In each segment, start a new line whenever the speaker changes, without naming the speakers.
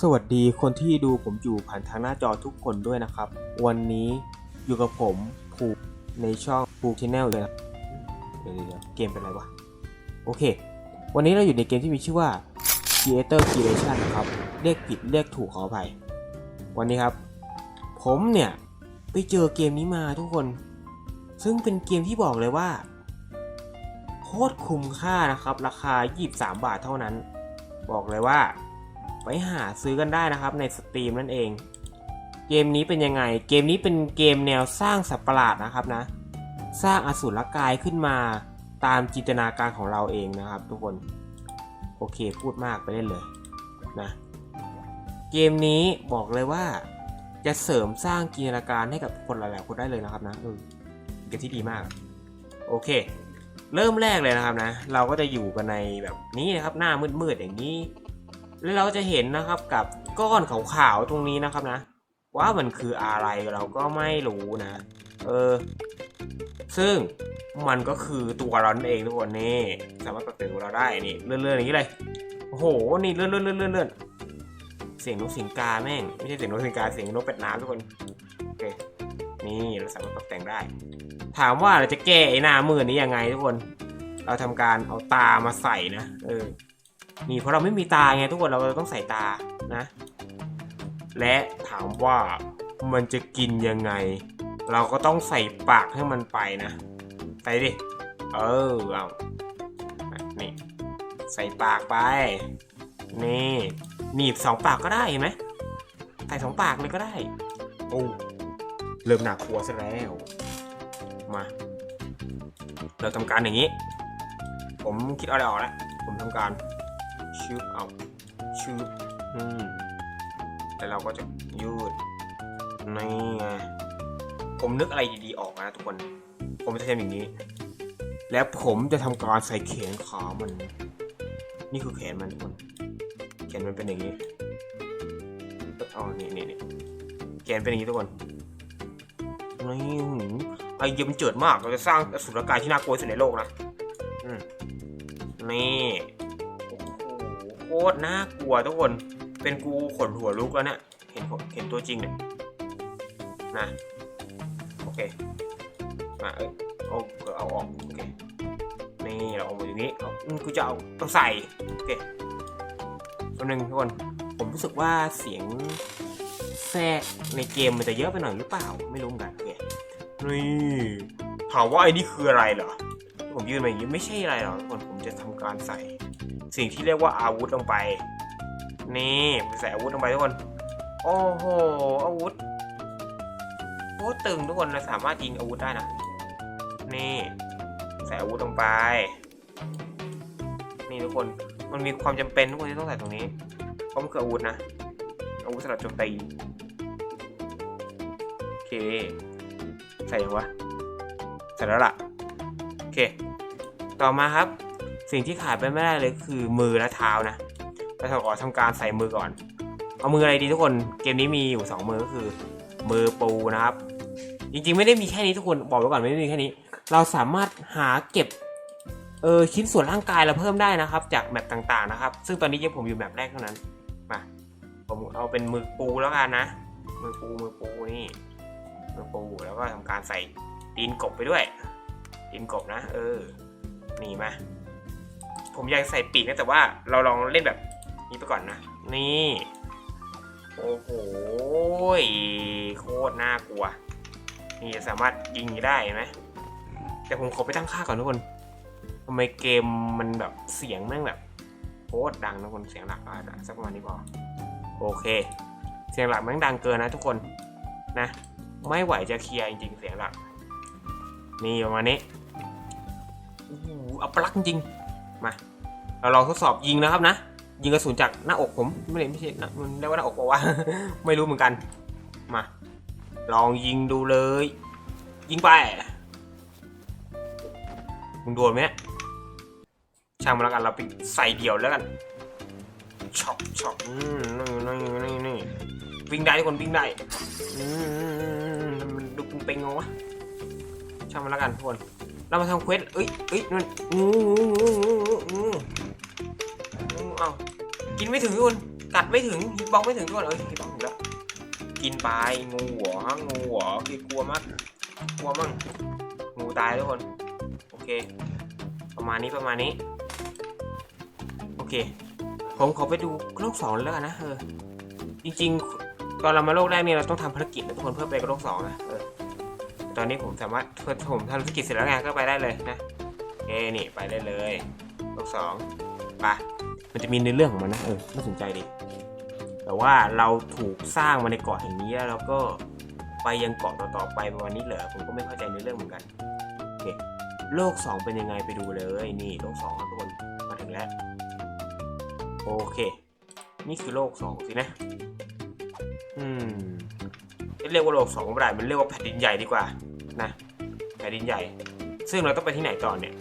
สวัสดีคนที่ดูผมอยู่ผ่านทางหน้าจอทุกคนด้วยนะครับ วันนี้อยู่กับผมภูในช่องภูชแนลเลยนะเดี๋ยวเกมเป็นไรวะ โอเค วันนี้เราอยู่ในเกมที่มีชื่อว่า Creator Creation นะครับ เรียกผิดเรียกถูกขออภัย วันนี้ครับ ผมเนี่ย ไปเจอเกมนี้มาทุกคน ซึ่งเป็นเกมที่บอกเลยว่าโคตรคุ้มค่านะครับ ราคา 23 บาทเท่านั้น บอกเลยว่า ไปหาซื้อกันได้นะครับในสตรีมนั่นเอง เกมนี้เป็นยังไง เกมนี้เป็นเกมแนวสร้างสัตว์ประหลาดนะครับนะ สร้างอสูรกายขึ้นมาตามจินตนาการของเราเองนะครับ ทุกคน โอเคพูดมากไปเล่นเลยนะ เกมนี้บอกเลยว่า จะเสริมสร้างจินตนาการให้กับคนหลายๆคนได้เลยนะครับนะเกมที่ดีมาก โอเค เริ่มแรกเลยนะครับนะ เราก็จะอยู่กันในแบบนี้นะครับหน้ามืดๆอย่างนี้ แล้วเราจะเห็นนะครับกับก้อนขาวๆตรงนี้นะครับนะ ว่ามันคืออะไรเราก็ไม่รู้นะ เออ ซึ่งมันก็คือตัวเรานั่นเองทุกคนนี่สามารถปรับเปลี่ยนเราได้นี่เลื่อนๆอย่างนี้เลยโอ้โหนี่เลื่อนเลื่อนเลื่อนเลื่อนเสียงนกสียงกาแม่งไม่ใช่เสียงนกสียงกาเสียงนกเป็ดน้ำทุกคนโอเคนี่เราสามารถปรับแต่งได้ ถามว่าเราจะแก้ไอ้หน้ามือนี้ยังไงทุกคน เราทำการเอาตามาใส่นะเออ นี่เพราะเราไม่มีตาไงทุกคนเราต้องใส่ตานะ และถามว่ามันจะกินยังไง เราก็ต้องใส่ปากให้มันไปนะใส่ดิเออเอานี่ใส่ปากไป นี่หนีบสองปากก็ได้เห็นไหมใส่สองปากเลยก็ได้ โอ้เริ่มหนักหัวซะแล้ว มา เราทำการอย่างนี้ ผมคิดอะไรออกแล้ว ผมทำการ ชืบเอาชืบอืมแล้วเราก็จะยืดนี่ไงผมนึกอะไรดีๆออกนะทุกคน ผมจะทำอย่างนี้ แล้วผมจะทำการใส่แขนขามัน นี่คือแขนมันทุกคนแขนมันเป็นอย่างนี้อ๋อนี่นี่นี่แขนเป็นอย่างนี้ทุกคนนี่หืมไอเดียมันเจิดมากเราจะสร้างอสุรกายที่น่ากลัวที่สุดในโลกนะ อืมนี่โอ้โหโค ตรน่ากลัวทุกคน เป็นกูขนหัวลุกแล้วเนี่ย เห็นเห็นตัวจริงเนี่ยนะ โอเค มาเอ้ยเอาเอาออก โอเค นี่เราเอามาอย่างนี้เอาอืมกูจะเอาต้องใส่ โอเคตัวหนึ่งทุกคน ผมรู้สึกว่าเสียงแทรกในเกมมันจะเยอะไปหน่อยหรือเปล่า ไม่รู้เหมือนกันโอเคนี่ถามว่าไอ้นี่คืออะไรเหรอผมยืนมาอย่างนี้ไม่ใช่อะไรหรอกทุกคนผมจะทำการใส่ สิ่งที่เรียกว่าอาวุธลงไป นี่ใส่อาวุธลงไปทุกคน โอ้โห อาวุธโคตรตึงทุกคนเราสามารถยิงอาวุธได้นะ นี่ใส่อาวุธลงไป นี่ทุกคน มันมีความจำเป็นทุกคนที่ต้องใส่ตรงนี้ เพราะมันคืออาวุธนะ อาวุธสำหรับโจมตี โอเค ใส่ยังวะ ใส่แล้วล่ะ โอเค ต่อมาครับ สิ่งที่ขาดไปไม่ได้เลยคือมือและเท้านะเราขอทำการใส่มือก่อน เอามืออะไรดีทุกคนเกมนี้มีอยู่ 2 มือก็คือ มือปูนะครับ จริงๆไม่ได้มีแค่นี้ทุกคนบอกไว้ก่อนไม่ได้มีแค่นี้ เราสามารถหาเก็บเออชิ้นส่วนร่างกายเราเพิ่มได้นะครับ จากแมปต่างๆนะครับ ซึ่งตอนนี้ยังผมอยู่แมปแรกเท่านั้นมาผมเอาเป็นมือปูแล้วกันนะ มือปูมือปูนี่มือปูแล้วก็ทำการใส่ตีนกบไปด้วยตีนกบนะ เออนี่มา ผมอยากใส่ปีกนะแต่ว่าเราลองเล่นแบบนี้ไปก่อนนะ นี่ โอ้โหโคตรน่ากลัว นี่สามารถยิงได้ไหมแต่ผมขอไปตั้งค่าก่อนทุกคนทำไมเกมมันแบบเสียงแม่งแบบโคตรดังนะคนเสียงหลักอาจจะสักประมาณนี้พอโอเค เสียงหลักแม่งดังเกินนะทุกคนนะ ไม่ไหวจะเคลียร์จริงๆเสียงหลักนี่ประมาณนี้โอ้โหอัปลักจริง มาเราลองทดสอบยิงนะครับนะ ยิงกระสุนจากหน้าอกผมไม่ได้ไม่ใช่นะมันเรียกว่าหน้าอกบอกว่า ไม่รู้เหมือนกัน มา ลองยิงดูเลย ยิงไปมึงโดนไหมช่างมันแล้วกันเราไปใส่เดี่ยวแล้วกันช็อปช็อปนี่นี่นี่นี่วิ่งได้ทุกคนวิ่งได้มันดูปุงเป่งเอาวะช่างมันแล้วกันทุกคน เรามาทำเควสเอ้ยเอ้ยนั่นงูงูงูงูงูงูเอากินไม่ถึงทุกคนกัดไม่ถึงฮิตบ็อกไม่ถึงทุกคนเอ้ยฮิตบ็อกถึงแล้วกินไปงูหรองูหรอคือกลัวมากกลัวมั่งงูตายทุกคนโอเค ประมาณนี้ประมาณนี้ โอเค ผมขอไปดูโลกสองแล้วกันนะเออจริงๆตอนเรามาโลกแรกเนี่ยเราต้องทำภารกิจนะทุกคนเพื่อไปโลกสองนะเอ ตอนนี้ผมสามารถผมทำภารกิจเสร็จแล้วไงก็ไปได้เลยนะโอเคนี่ไปได้เลยโลกสองไปมันจะมีในเรื่องของมันนะเออน่าสนใจดีแต่ว่าเราถูกสร้างมาในเกาะแห่งนี้แล้วเราก็ไปยังเกาะต่อๆไปประมาณนี้เหรอผมก็ไม่เข้าใจในเรื่องเหมือนกันโอเคโลกสองเป็นยังไงไปดูเลยนี่โลกสองครับทุกคนมาถึงแล้วโอเค นี่คือโลกสองสินะ อืมไม่ เรียกว่าโลกสองก็ไม่ได้มันเรียกว่าแผ่นดินใหญ่ดีกว่านะแผ่นดินใหญ่ ซึ่งเราต้องไปที่ไหนต่อเนี่ย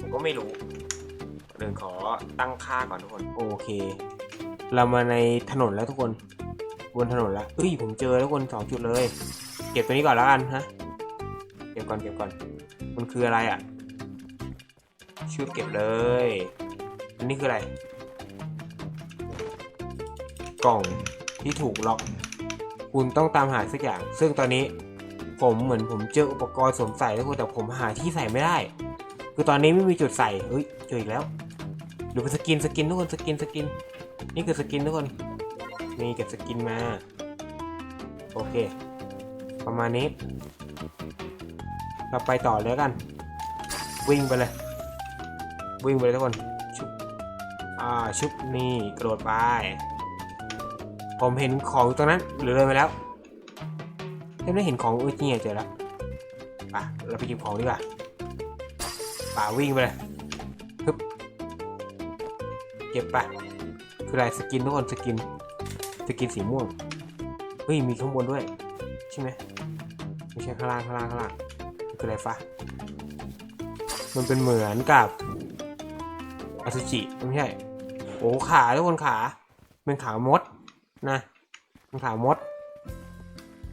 ผมก็ไม่รู้เดินขอตั้งค่าก่อนทุกคนโอเค เรามาในถนนแล้วทุกคน บนถนนแล้วเอ้ยผมเจอแล้วทุกคนสองจุดเลย เก็บตัวนี้ก่อนแล้วกันฮะเก็บก่อนเก็บก่อน มันคืออะไรอะชุดเก็บเลย อันนี้คืออะไร กล่องที่ถูกล็อก คุณต้องตามหาสักอย่าง ซึ่งตอนนี้ผมเหมือนผมเจออุปกรณ์สวมใส่ทุกคนแต่ผมหาที่ใส่ไม่ได้ คือตอนนี้ไม่มีจุดใส่เฮ้ยเจออีกแล้วหรือเป็นสกินสกินทุกคนสกินสกิน นี่คือสกินทุกคนนี่เก็บสกินมาโอเค ประมาณนี้ เราไปต่อเลยกัน วิ่งไปเลย วิ่งไปเลยทุกคนชุบอ่าชุบนี่กระโดดไป ผมเห็นของตรงนั้นหรือเลยไปแล้วยังไม่เห็นของเออนี่ไงเจอแล้วป่ะเราไปหยิบของดีกว่าป่าวิ่งไปเลยฮึบเก็บไปคืออะไรสกินทุกคนสกินสกินสีม่วงเฮ้ยมีข้างบนด้วยใช่ไหมไม่ใช่ข้างล่างข้างล่างข้างล่างคืออะไรฟะมันเป็นเหมือนกับอสุจิไม่ใช่โอ้ขาทุกคนขาเป็นขามด นะเป็นขามด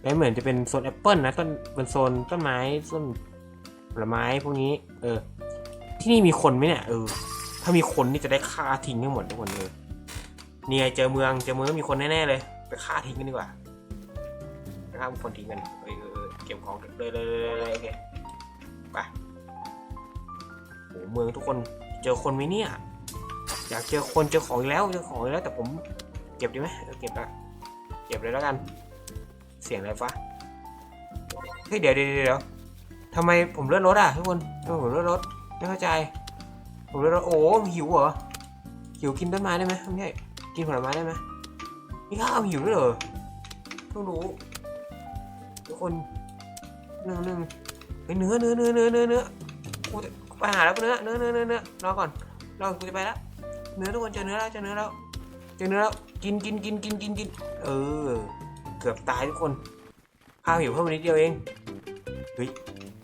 แล้วเหมือนจะเป็นโซนแอปเปิลนะต้นเป็นโซนต้นไม้ต้นผลไม้พวกนี้ เออ ที่นี่มีคนไหมเนี่ยเออ ถ้ามีคนนี่จะได้ฆ่าทิ้งทั้งหมดทุกคนเลยเนี่ไงเจอเมืองเจอเมืองมีคนแน่ๆเลย ไปฆ่าทิ้งกันดีกว่าไปฆ่าคนทิ้งกันเออเออเก็บของเลยเลยเลยเลยโอเคไปโอ้เมืองทุกคนเจอคนไหมเนี่ย อยากเจอคนเจอของอีกแล้วเจอของอีกแล้วแต่ผม เก็บดีไหมเก็บละเก็บเลยแล้วกัน เสียงอะไรฟะเฮ้ยเดี๋ยวเดี๋ยวเดี๋ยวทำไมผมเลื่อนรถอะทุกคนทำไมผมเลื่อนรถไม่เข้าใจ ผมเลื่อนรถโอ้หิวเหรอหิวกินต้นไม้ได้ไหมไม่ใช่กินผลไม้ได้ไหมนี่ข้าวหิวด้วยเหรอเพิ่งรู้ทุกคนหนึ่งหนึ่งเนื้อเนื้อเนื้อเนื้อเนื้อเนื้อกูจะไปหาแล้วเนื้อเนื้อเนื้อเนื้อเนื้อรอก่อนรอกูจะไปแล้วเนื้อทุกคนเจอเนื้อแล้วเจอเนื้อแล้วเจอเนื้อแล้ว กินกินกินกินกินกินเออ เกือบตายทุกคนข้าวหิวเพิ่มนิดเดียวเองเฮ้ย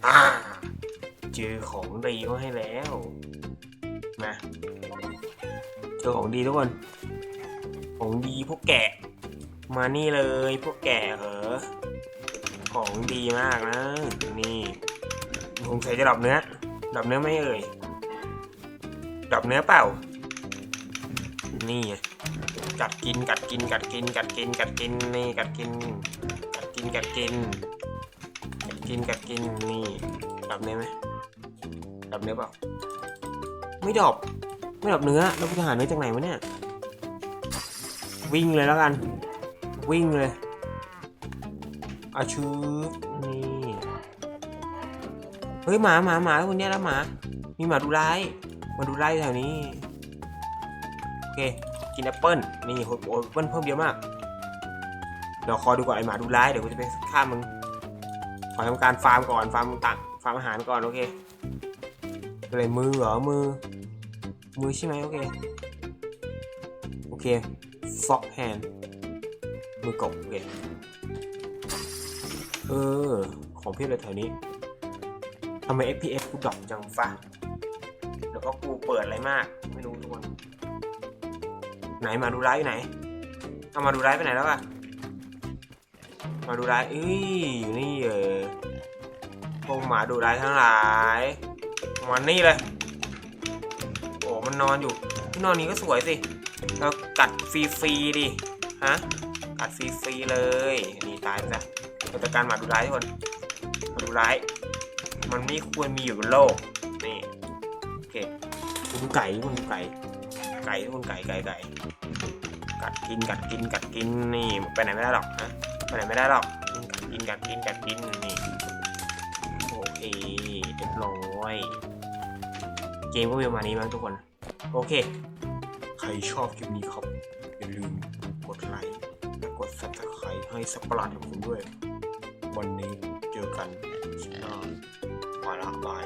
อ่าเจอของดีมาให้แล้วมาเจอของดีทุกคน ของดีพวกแกะ มานี่เลยพวกแกะเหรอของดีมากนะ นี่คงใส่จะดับเนื้อดับเนื้อไหม่เอ่ยดับเนื้อเปล่า นี่ กัดกิน กัดกิน กัดกิน กัดกิน กัดกิน นี่กัดกิน กัดกิน กัดกิน กัดกิน กัดกิน นี่ดับเนื้อไหมดับเนื้อเปล่า ไม่ดอบไม่ดอบเนื้อ แล้วกูจะหาเนื้อจากไหนวะเนี่ย วิ่งเลยแล้วกัน วิ่งเลยอาชูนี่ เฮ้ยหมาหมาหมาคนเนี้ยแล้วหมา มีหมาดูร้ายหมาดูร้ายแถวนี้ เค กินแอปเปิ้ลนี่โอ้แอปเปิ้ลเพิ่มเยอะมาก เดี๋ยวคอยดูก่อนไอหมาดูร้าย เดี๋ยวกูจะไปฆ่ามึง ขอทำการฟาร์มก่อน ฟาร์มตักฟาร์มอาหารก่อน โอเคอะไรมือเหรอ มือ มือใช่ไหมโอเค โอเคฟอกแฮนมือกบโอเคเออ ของเพียบเลยแถวนี้ทำไม FPS กูดรอปจังฟ้าแล้วก็กูเปิดอะไรมาก ไหนมาดูร้ายอยู่ไหนเอามาดูร้ายไปไหนแล้วอะมาดูร้ายเอ้ยอยู่นี่เออพวกหมาดูร้ายทั้งหลายมันนี่เลยโอ้มันนอนอยู่ที่นอนนี้ก็สวยสิแล้วกัดฟรีๆดิฮะกัดฟรีๆเลยนี่ตายไปซะเราจัดการหมาดูร้ายทุกคนมาดูร้ายมันไม่ควรมีอยู่บนโลกนี่โอเคคุณไก่คุณไก่ ไก่คุณไก่ไก่ไก่กัดกินกัดกินกัดกินนี่ไปไหนไม่ได้หรอกนะไปไหนไม่ได้หรอกกัดกินกัดกินกัดกินนี่โอเคเรียบร้อยเกมก็มีประมาณนี้มั้งทุกคน โอเค ใครชอบคลิปนี้ครับอย่าลืมกดไลค์และกด subscribe ให้สับประหลาดของผมด้วย วันนี้เจอกันคลิปหน้าไปละบาย